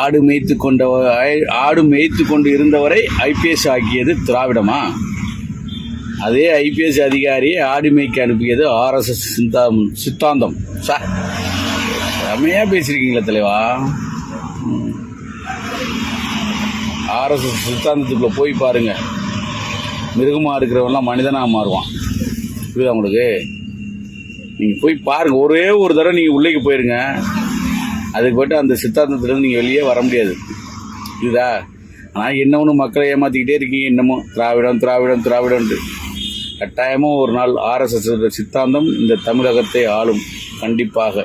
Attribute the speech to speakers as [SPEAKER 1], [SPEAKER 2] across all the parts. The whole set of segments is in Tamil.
[SPEAKER 1] ஆடு மேய்த்து கொண்ட ஆடு மேய்த்து கொண்டு இருந்தவரை ஐபிஎஸ் ஆக்கியது திராவிடமா? அதே ஐபிஎஸ் அதிகாரி ஆடு மேய்க்க அனுப்பியது ஆர்எஸ்எஸ் சித்தாந்தம் சித்தாந்தம். சார் செம்மையாக பேசியிருக்கீங்களா தலைவா. ஆர்எஸ்எஸ் சித்தாந்தத்துக்குள்ளே போய் பாருங்கள் மிருகமாக இருக்கிறவெல்லாம் மனிதனாக மாறுவான். புரியுதா உங்களுக்கு? நீங்கள் போய் பாருங்கள் ஒரே ஒரு தடவை நீங்கள் உள்ளேக்கு போயிருங்க. அதுக்கு போய்ட்டு அந்த சித்தாந்தத்துலேருந்து நீங்கள் வெளியே வர முடியாது. இதுதா ஆனால் என்ன ஒன்று மக்களை ஏமாற்றிக்கிட்டே இருக்கீங்க இன்னமும்? திராவிடம் திராவிடம் திராவிடம்ன்ட்டு. கட்டாயமாக ஒரு நாள் ஆர்எஸ்எஸ் சித்தாந்தம் இந்த தமிழகத்தை ஆளும். கண்டிப்பாக.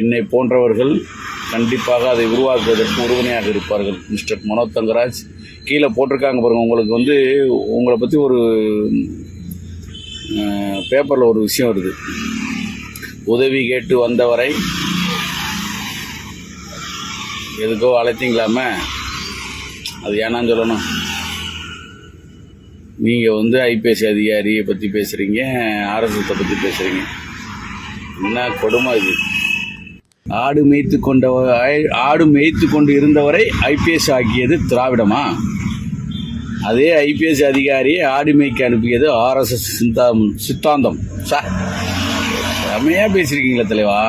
[SPEAKER 1] என்னை போன்றவர்கள் கண்டிப்பாக அதை உருவாக்குவதற்கு உறுதுணையாக இருப்பார்கள். மிஸ்டர் மனோ தங்கராஜ். கீழே போட்டிருக்காங்க பாருங்கள் உங்களுக்கு வந்து உங்களை பற்றி ஒரு பேப்பரில் ஒரு விஷயம் வருது. உதவி கேட்டு வந்தவரை எதுக்கோ அழைத்தீங்களாமே அது ஏன்னான்னு சொல்லணும். நீங்கள் வந்து ஐபிஎஸ் அதிகாரியை பற்றி பேசுகிறீங்க ஆர்எஸ்எஸை பற்றி பேசுகிறீங்க என்ன கொடுமை இது? ஆடு மேய்த்து கொண்ட ஆடு மேய்த்து கொண்டு இருந்தவரை ஐபிஎஸ் ஆக்கியது திராவிடமா? அதே ஐபிஎஸ் அதிகாரியை ஆடு மேய்க்க அனுப்பியது ஆர்எஸ்எஸ் சிந்தா சித்தாந்தம். சார் செம்மையாக பேசியிருக்கீங்களா தலைவா.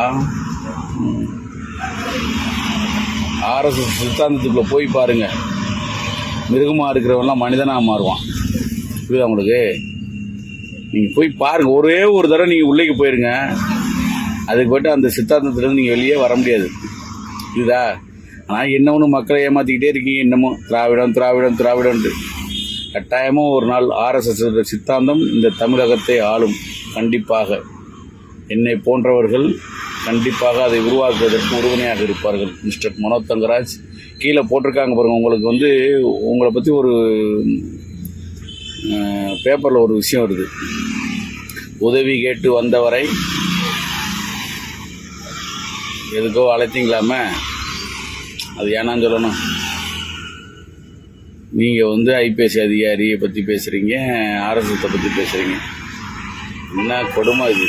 [SPEAKER 1] ஆர்எஸ்எஸ் சித்தாந்தத்துக்குள்ளே போய் பாருங்கள் மிருகமாக இருக்கிறவெல்லாம் மனிதனாக மாறுவான். புரியுதா உங்களுக்கு? நீங்கள் போய் பாருங்கள் ஒரே ஒரு தடவை நீங்கள் உள்ளேக்கு போயிருங்க. அதுக்கு போய்ட்டு அந்த சித்தாந்தத்துலேருந்து நீங்கள் வெளியே வர முடியாது. இதுதா ஆனால் என்ன ஒன்று மக்களை ஏமாற்றிக்கிட்டே இருக்கீங்க இன்னமும் திராவிடம் திராவிடம் திராவிடம்ன்ட்டு. கட்டாயமாக ஒரு நாள் ஆர்எஸ்எஸ் சித்தாந்தம் இந்த தமிழகத்தை ஆளும். கண்டிப்பாக. என்னை போன்றவர்கள் கண்டிப்பாக அதை உருவாக்குவதற்கு உறுதுணையாக இருப்பார்கள். மிஸ்டர் மனோ தங்கராஜ். கீழே போட்டிருக்காங்க பாருங்க. உங்களுக்கு வந்து உங்களை பற்றி ஒரு பேப்பரில் ஒரு விஷயம் வருது உதவி கேட்டு வந்தவரை எதுக்கோ அழைத்தீங்களாமே? அது ஏன்னான்னு சொல்லணும். நீங்கள் வந்து ஐபிஎஸ் அதிகாரியை பற்றி பேசுகிறீங்க ஆர்எஸ்எஸை பற்றி பேசுகிறீங்க என்ன கொடுமை இது?